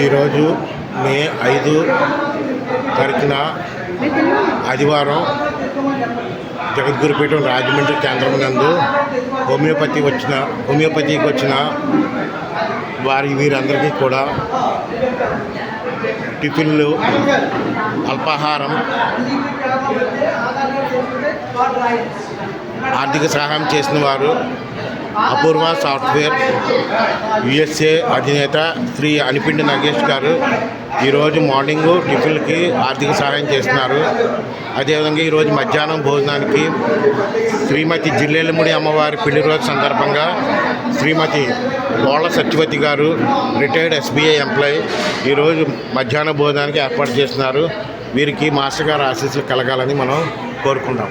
ఈరోజు మే ఐదు తారీఖున ఆదివారం జగద్గురుపీఠం రాజమండ్రి కేంద్రం నందు హోమియోపతి వచ్చిన హోమియోపతికి వచ్చిన వారి వీరందరికీ కూడా టిఫిన్లు అల్పాహారం ఆర్థిక సహాయం చేసిన వారు అపూర్వ సాఫ్ట్వేర్ యుఎస్ఏ అధినేత శ్రీ అనిపిండి నగేష్ గారు ఈరోజు మార్నింగ్ టిఫిన్కి ఆర్థిక సహాయం చేస్తున్నారు. అదేవిధంగా ఈరోజు మధ్యాహ్నం భోజనానికి శ్రీమతి జిల్లేలముడి అమ్మవారి పెళ్ళి రోజు సందర్భంగా శ్రీమతి గోళ్ళ సత్యవతి గారు రిటైర్డ్ ఎస్బీఐ ఎంప్లాయీ ఈరోజు మధ్యాహ్న భోజనానికి ఏర్పాటు చేస్తున్నారు. వీరికి మాస్టర్ గారు ఆశీస్సులు కలగాలని మనం కోరుకుంటాం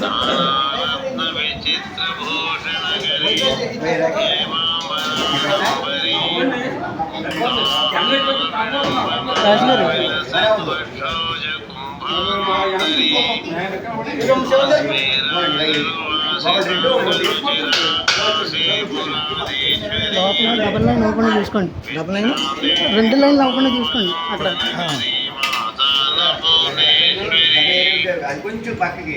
నానారత్న విచిత్ర భూషణ గరి హేమాంబరాంబరి రాజుగారు సద్వక్షోజ కుంభాంబరి లోపల డబల్ లైన్ ఓపెన్ చూసుకోండి డబల్ లైన్ రెండు లైన్లు ఓపెన్ చూసుకోండి. అక్కడ. కొంచెం పక్కకి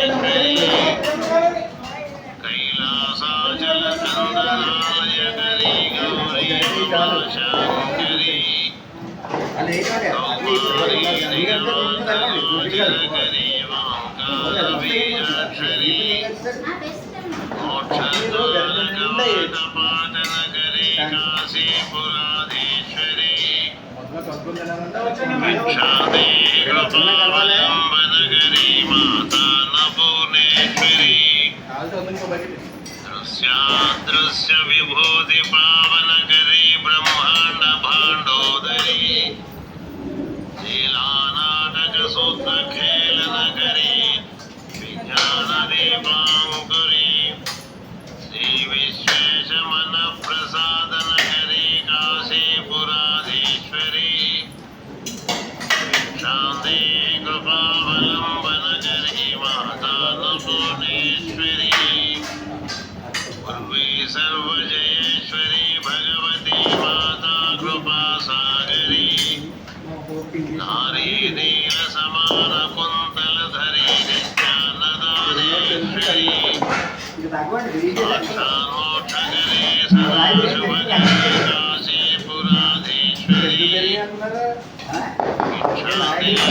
మాతా నభువనేశ్వరి దృశ్యాదృశ్య విభూతి పా Salve. ఇది